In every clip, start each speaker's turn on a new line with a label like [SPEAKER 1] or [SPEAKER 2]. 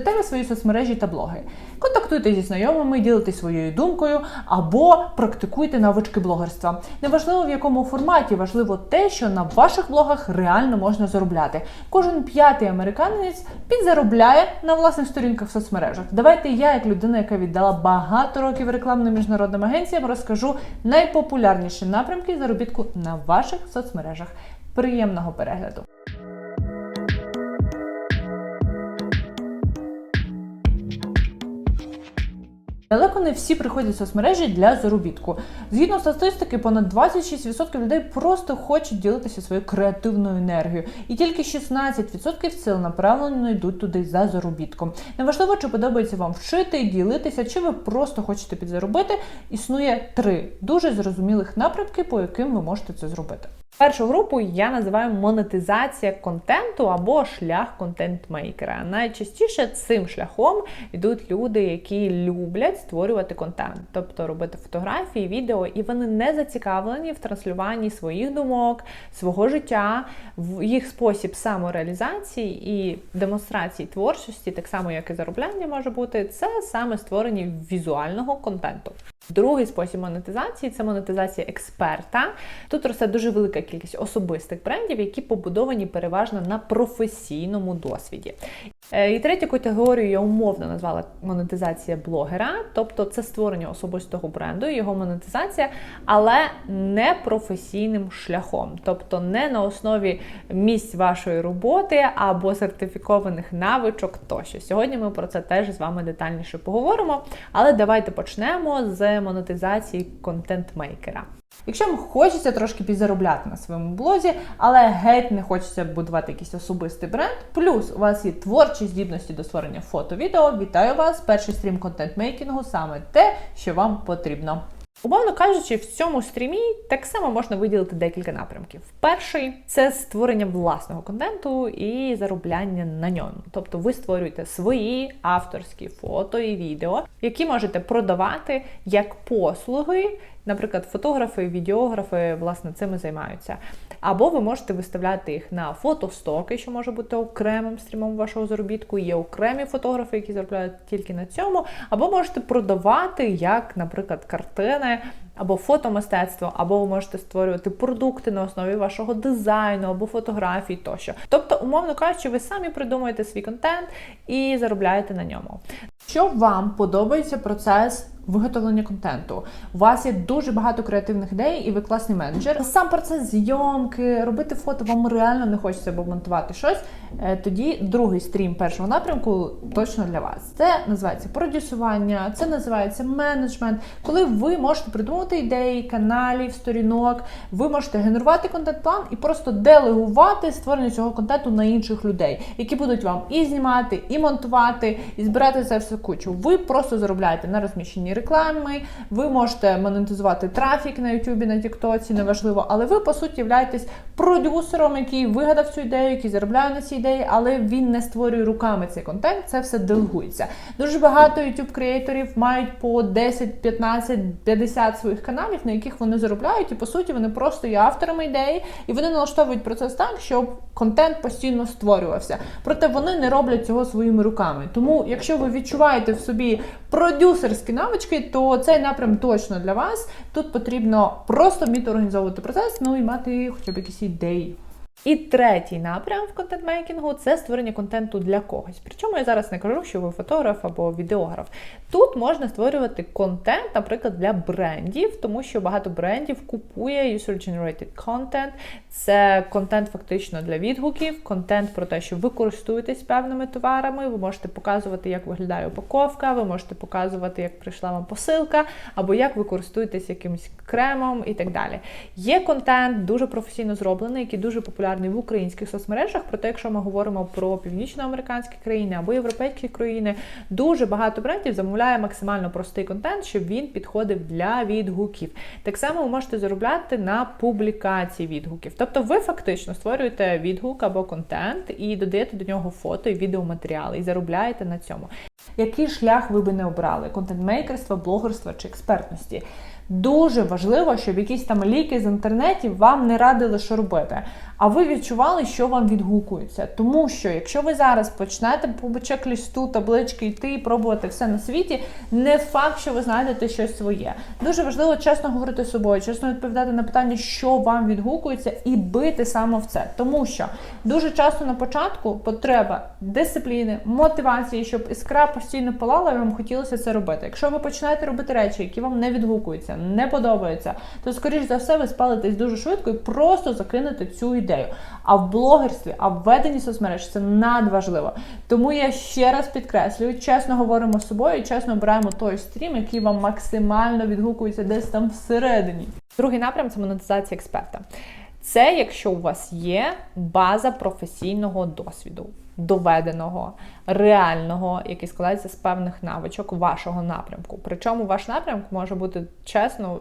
[SPEAKER 1] Ведете свої соцмережі та блоги. Контактуйте зі знайомими, ділитесь своєю думкою або практикуйте навички блогерства. Неважливо в якому форматі, важливо те, що на ваших блогах реально можна заробляти. Кожен п'ятий американець підзаробляє на власних сторінках в соцмережах. Давайте я, як людина, яка віддала багато років рекламним міжнародним агенціям, розкажу найпопулярніші напрямки заробітку на ваших соцмережах. Приємного перегляду! Далеко не всі приходять в соцмережі для заробітку. Згідно статистики, понад 26% людей просто хочуть ділитися своєю креативною енергією, і тільки 16% ціленаправленно йдуть туди за заробітком. Неважливо, чи подобається вам вчити, ділитися, чи ви просто хочете підзаробити. Існує три дуже зрозумілих напрямки, по яким ви можете це зробити. Першу групу я називаю монетизація контенту або шлях контент-мейкера. Найчастіше цим шляхом йдуть люди, які люблять створювати контент, тобто робити фотографії, відео, і вони не зацікавлені в транслюванні своїх думок, свого життя, в їх спосіб самореалізації і демонстрації творчості, так само як і заробляння може бути, це саме створення візуального контенту. Другий спосіб монетизації це монетизація експерта. Тут росте дуже велика кількість особистих брендів, які побудовані переважно на професійному досвіді. Е, І третю категорію я умовно назвала монетизація блогера, тобто це створення особистого бренду, його монетизація, але не професійним шляхом, тобто не на основі місць вашої роботи або сертифікованих навичок тощо. Сьогодні ми про це теж з вами детальніше поговоримо. Але давайте почнемо з монетизації контент-мейкера. Якщо вам хочеться трошки підзаробляти на своєму блозі, але геть не хочеться будувати якийсь особистий бренд, плюс у вас є творчі здібності до створення фото, відео, вітаю вас! Перший стрім контент-мейкінгу саме те, що вам потрібно. Умовно кажучи, в цьому стрімі так само можна виділити декілька напрямків. Перший це створення власного контенту і заробляння на ньому. Тобто ви створюєте свої авторські фото і відео, які можете продавати як послуги. Наприклад, фотографи, відеографи власне цим і займаються. Або ви можете виставляти їх на фотостоки, що може бути окремим стрімом вашого заробітку. Є окремі фотографи, які заробляють тільки на цьому, або можете продавати як, наприклад, картини. Або фотомистецтво, або ви можете створювати продукти на основі вашого дизайну, або фотографій тощо. Тобто, умовно кажучи, ви самі придумуєте свій контент і заробляєте на ньому. Що вам подобається процес виготовлення контенту? У вас є дуже багато креативних ідей, і ви класний менеджер. Сам процес зйомки, робити фото вам реально не хочеться або монтувати щось. Е, Тоді другий стрім першого напрямку точно для вас. Це називається продюсування, це називається менеджмент, коли ви можете придумати ідеї, каналів, сторінок, ви можете генерувати контент-план і просто делегувати створення цього контенту на інших людей, які будуть вам і знімати, і монтувати, і збирати це все кучу. Ви просто заробляєте на розміщенні реклами, ви можете монетизувати трафік на Ютубі, на Тіктоці, неважливо, але ви по суті являєтесь продюсером, який вигадав цю ідею, який заробляє на цій ідеї, але він не створює руками цей контент, це все делегується. Дуже багато youtube креаторів мають по 10, 15, 50 своїх каналів, на яких вони заробляють, і по суті вони просто є авторами ідеї, і вони налаштовують процес так, щоб контент постійно створювався. Проте вони не роблять цього своїми руками. Тому, якщо ви відчуваєте в собі продюсерські навички, то цей напрям точно для вас. Тут потрібно просто вміти організовувати процес, ну і мати хоча б якісь ідеї. І третій напрям в контент-мейкінгу це створення контенту для когось. Причому я зараз не кажу, що ви фотограф або відеограф. Тут можна створювати контент, наприклад, для брендів, тому що багато брендів купує user-generated content. Це контент фактично для відгуків, контент про те, що ви користуєтесь певними товарами. Ви можете показувати, як виглядає упаковка, ви можете показувати, як прийшла вам посилка, або як ви користуєтесь якимось кремом і так далі. Є контент дуже професійно зроблений, який дуже популярний в українських соцмережах. Проте, якщо ми говоримо про північноамериканські країни або європейські країни, дуже багато брендів замовляє максимально простий контент, щоб він підходив для відгуків. Так само ви можете заробляти на публікації відгуків. Тобто ви фактично створюєте відгук або контент і додаєте до нього фото і відеоматеріали, і заробляєте на цьому. Який шлях ви би не обрали? Контент-мейкерства, блогерства чи експертності? Дуже важливо, щоб якісь там ліки з інтернетів вам не радили, що робити. А ви відчували, що вам відгукується. Тому що, якщо ви зараз почнете по чек-лісту таблички йти і пробувати все на світі, не факт, що ви знайдете щось своє. Дуже важливо чесно говорити з собою, чесно відповідати на питання, що вам відгукується, і бити саме в це. Тому що дуже часто на початку потреба дисципліни, мотивації, щоб іскра постійно палала, і вам хотілося це робити. Якщо ви починаєте робити речі, які вам не відгукуються, не подобаються, то скоріш за все ви спалитесь дуже швидко і просто закинете цю ідею. А в блогерстві, а в веденні соцмереж це надважливо. Тому я ще раз підкреслюю, чесно говоримо з собою чесно обираємо той стрім, який вам максимально відгукується десь там всередині. Другий напрям це монетизація експерта. Це якщо у вас є база професійного досвіду, доведеного, реального, який складається з певних навичок вашого напрямку. Причому ваш напрямок може бути чесно,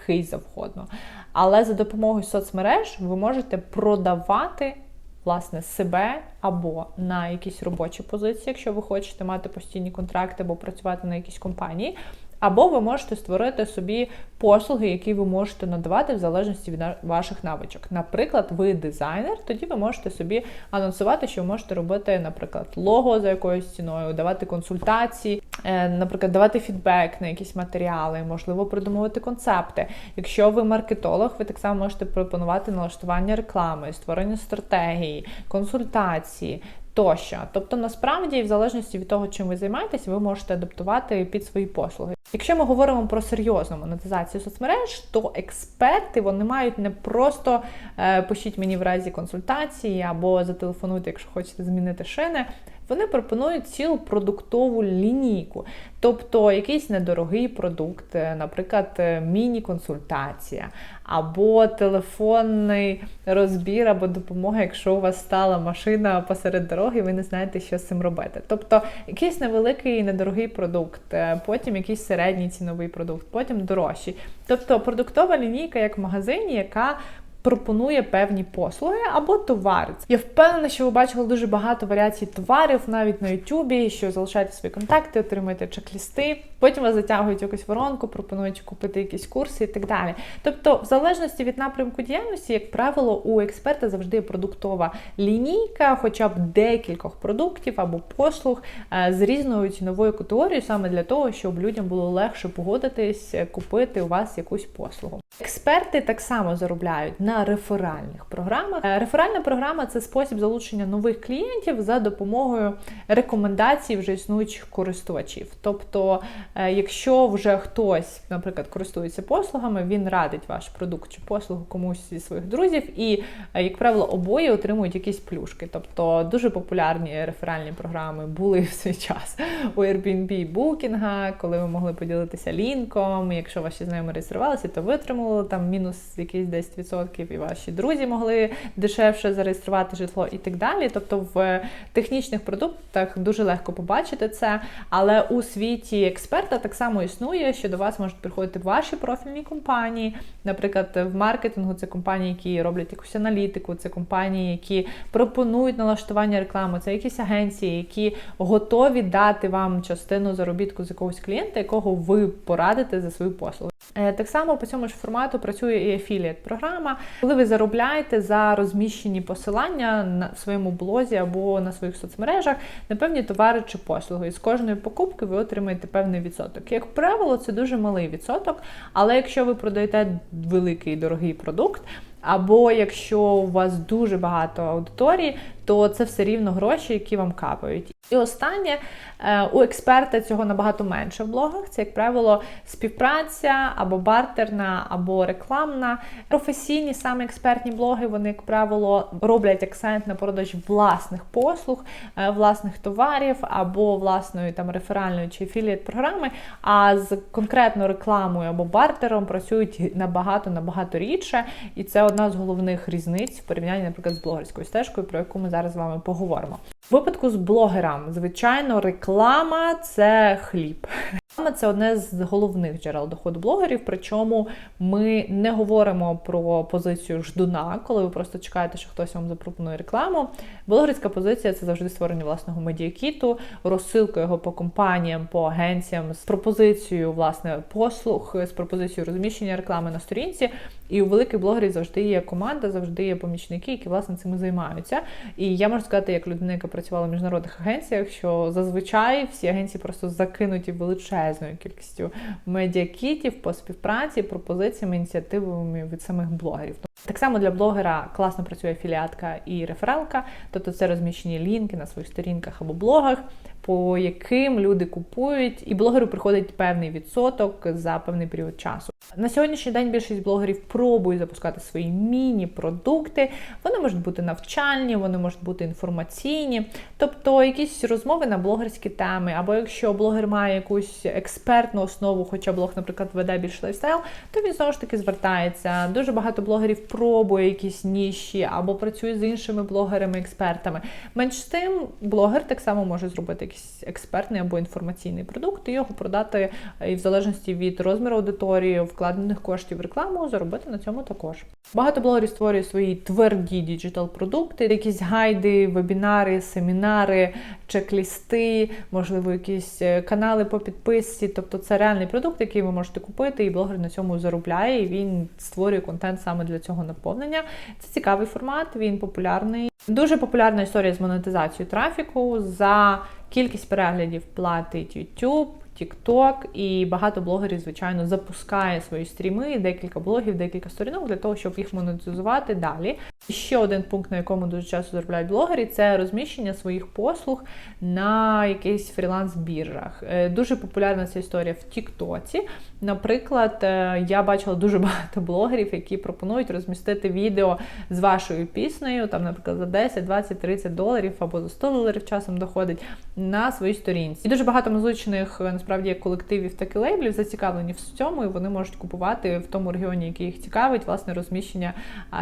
[SPEAKER 1] який завгодно. Але за допомогою соцмереж ви можете продавати. Власне, себе або на якісь робочі позиції, якщо ви хочете мати постійні контракти або працювати на якійсь компанії, або ви можете створити собі послуги, які ви можете надавати в залежності від ваших навичок. Наприклад, ви дизайнер, тоді ви можете собі анонсувати, що ви можете робити, наприклад, лого за якоюсь ціною, давати консультації, е, наприклад, давати фідбек на якісь матеріали, можливо, придумувати концепти. Якщо ви маркетолог, ви так само можете пропонувати налаштування реклами, створення стратегії, консультації тощо. Тобто, насправді, в залежності від того, чим ви займаєтесь, ви можете адаптувати під свої послуги. Якщо ми говоримо про серйозну монетизацію соцмереж, то експерти вони мають не просто е, пишіть мені в разі консультації або зателефонуйте, якщо хочете змінити шини. Вони пропонують цілу продуктову лінійку, тобто якийсь недорогий продукт, е, наприклад, е, міні-консультація, або телефонний розбір, або допомога, якщо у вас стала машина посеред дороги, ви не знаєте, що з цим робити. Тобто якийсь невеликий недорогий продукт, е, потім якийсь середній ціновий продукт, потім дорожчий. Тобто продуктова лінійка, як в магазині, яка пропонує певні послуги або товари. Я впевнена, що ви бачили дуже багато варіацій товарів навіть на Ютубі, що залишаєте свої контакти, отримуєте чек-лісти, потім вас затягують якусь воронку, пропонують купити якісь курси і так далі. Тобто, в залежності від напрямку діяльності, як правило, у експерта завжди є продуктова лінійка, хоча б декількох продуктів або послуг е, з різною ціновою категорією, саме для того, щоб людям було легше погодитись, купити у вас якусь послугу. Експерти так само заробляють на реферальних програмах. Е, реферальна програма це спосіб залучення нових клієнтів за допомогою рекомендацій вже існуючих користувачів. Тобто, е, якщо вже хтось, наприклад, користується послугами, він радить ваш продукт чи послугу комусь зі своїх друзів, і, е, як правило, обоє отримують якісь плюшки. Тобто дуже популярні реферальні програми були в свій час у Airbnb Booking, коли ви могли поділитися лінком. Якщо ваші знайомі реєструвалися, то ви отримали там мінус якийсь 10% і ваші друзі могли дешевше зареєструвати житло і так далі. Тобто в технічних продуктах дуже легко побачити це, але у світі експерта так само існує, що до вас можуть приходити ваші профільні компанії. Наприклад, в маркетингу це компанії, які роблять якусь аналітику, це компанії, які пропонують налаштування реклами, це якісь агенції, які готові дати вам частину заробітку з якогось клієнта, якого ви порадите за свою послугу. Е, так само по цьому ж формату працює і афілієт програма, коли ви заробляєте за розміщені посилання на своєму блозі або на своїх соцмережах на певні товари чи послуги. І з кожної покупки ви отримаєте певний відсоток. Як правило, це дуже малий відсоток, але якщо ви продаєте великий дорогий продукт, або якщо у вас дуже багато аудиторії, то це все рівно гроші, які вам капають. І останнє е, у експерта цього набагато менше в блогах. Це, як правило, співпраця або бартерна, або рекламна. Професійні саме експертні блоги, вони, як правило, роблять акцент на продаж власних послуг, е, власних товарів або власної там реферальної чи афілієт програми. А з конкретно рекламою або бартером працюють набагато набагато рідше. І це одна з головних різниць в порівнянні, наприклад, з блогерською стежкою, про яку ми зараз з вами поговоримо. В випадку з блогерами, звичайно, реклама це хліб. Реклама це одне з головних джерел доходу блогерів. Причому ми не говоримо про позицію ждуна, коли ви просто чекаєте, що хтось вам запропонує рекламу. Блогерська позиція це завжди створення власного медіакіту, розсилка його по компаніям, по агенціям з пропозицією власне послуг, з пропозицією розміщення реклами на сторінці. І у великих блогерів завжди є команда, завжди є помічники, які власне цим займаються. І я можу сказати, як людина, яка працювала в міжнародних агенціях, що зазвичай всі агенції просто закинуті величезною кількістю медіакітів по співпраці, пропозиціями, ініціативами від самих блогерів. Так само для блогера класно працює афіліатка і рефералка, тобто це розміщені лінки на своїх сторінках або блогах, по яким люди купують, і блогеру приходить певний відсоток за певний період часу. На сьогоднішній день більшість блогерів пробують запускати свої міні-продукти. Вони можуть бути навчальні, вони можуть бути інформаційні, тобто якісь розмови на блогерські теми. Або якщо блогер має якусь експертну основу, хоча блог, наприклад, веде більш лайфстайл, то він знову ж таки звертається. Дуже багато блогерів пробує якісь ніші або працює з іншими блогерами-експертами. Менш з тим, блогер так само може зробити якийсь експертний або інформаційний продукт і його продати і в залежності від розміру аудиторії, вкладених коштів в рекламу, заробити на цьому також. Багато блогерів створює свої тверді діджитал-продукти, якісь гайди, вебінари, семінари, чек-лісти, можливо, якісь е, канали по підписці. Тобто це реальний продукт, який ви можете купити, і блогер на цьому заробляє. І він створює контент саме для цього наповнення. Це цікавий формат, він популярний. Дуже популярна історія з монетизацією трафіку. За кількість переглядів платить YouTube. TikTok, і багато блогерів, звичайно, запускає свої стріми, декілька блогів, декілька сторінок для того, щоб їх монетизувати далі. Ще один пункт, на якому дуже часто заробляють блогери, це розміщення своїх послуг на якихось фріланс-біржах. Е, Дуже популярна ця історія в Тіктоці. Наприклад, е, я бачила дуже багато блогерів, які пропонують розмістити відео з вашою піснею, там, наприклад, за 10, 20, 30 доларів або за 100 доларів часом доходить на своїй сторінці. І дуже багато музичних насправді колективів так лейблів зацікавлені в цьому, і вони можуть купувати в тому регіоні, який їх цікавить, власне, розміщення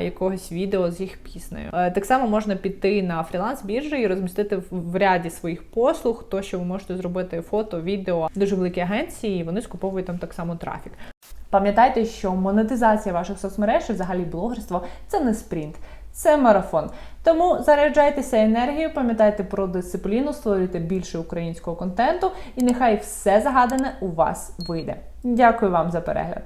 [SPEAKER 1] якогось відео з їх піснею. Е, Так само можна піти на фріланс біржі і розмістити в- ряді своїх послуг, то що ви можете зробити фото, відео, дуже великі агенції, і вони скуповують там так само трафік. Пам'ятайте, що монетизація ваших соцмереж і взагалі блогерство це не спринт, це марафон. Тому заряджайтеся енергією, пам'ятайте про дисципліну, створюйте більше українського контенту, і нехай все загадане у вас вийде. Дякую вам за перегляд.